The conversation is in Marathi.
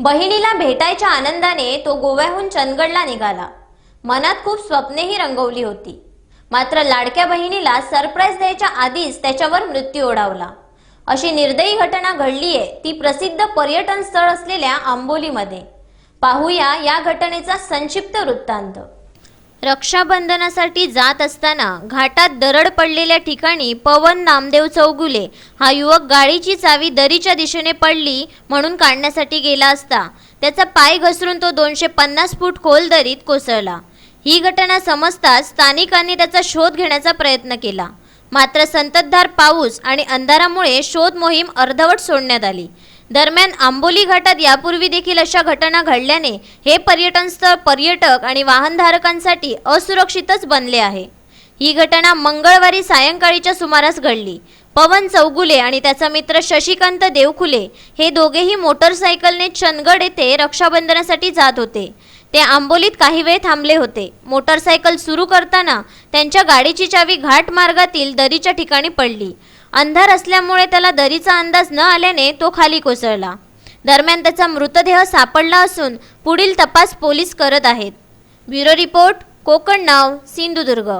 बहिणीला भेटायच्या आनंदाने तो गोव्याहून चंदगडला निघाला. मनात खूप स्वप्नेही रंगवली होती. मात्र लाडक्या बहिणीला सरप्राईज द्यायच्या आधीच त्याच्यावर मृत्यू ओढावला. अशी निर्दयी घटना घडलीये ती प्रसिद्ध पर्यटन स्थळ असलेल्या आंबोलीमध्ये. पाहूया या घटनेचा संक्षिप्त वृत्तांत. रक्षाबंधनासाठी जात असताना घाटात दरड पडलेल्या ठिकाणी पवन नामदेव चौगुले हा युवक गाडीची चावी दरीच्या दिशेने पडली म्हणून काढण्यासाठी गेला असता. त्याचा पाय घसरून तो दोनशे पन्नास फूट खोल दरीत कोसळला. ही घटना समजताच स्थानिकांनी त्याचा शोध घेण्याचा प्रयत्न केला. मात्र संततधार पाऊस आणि अंधारामुळे शोध मोहीम अर्धवट सोडण्यात आली. दरम्यान आंबोली घाटात यापूर्वी देखील अशा घटना घडल्याने हे पर्यटन स्थळ पर्यटक आणि वाहनधारकांसाठी असुरक्षितच बनले आहे. ही घटना मंगळवारी सायंकाळीच्या सुमारास घडली. पवन चौगुले आणि त्याचा मित्र शशिकांत देवखुले हे दोघेही मोटरसायकलने चंदगड येथे रक्षाबंधनासाठी जात होते. ते आंबोलीत काही वेळ थांबले होते. मोटरसायकल सुरू करताना त्यांच्या गाडीची चावी घाट मार्गातील दरीच्या ठिकाणी पडली. अंधार असल्यामुळे त्याला दरीचा अंदाज न आल्याने तो खाली कोसळला. दरम्यान त्याचा मृतदेह सापडला असून पुढील तपास पोलीस करत आहेत. ब्युरो रिपोर्ट कोकण नाव सिंधुदुर्ग.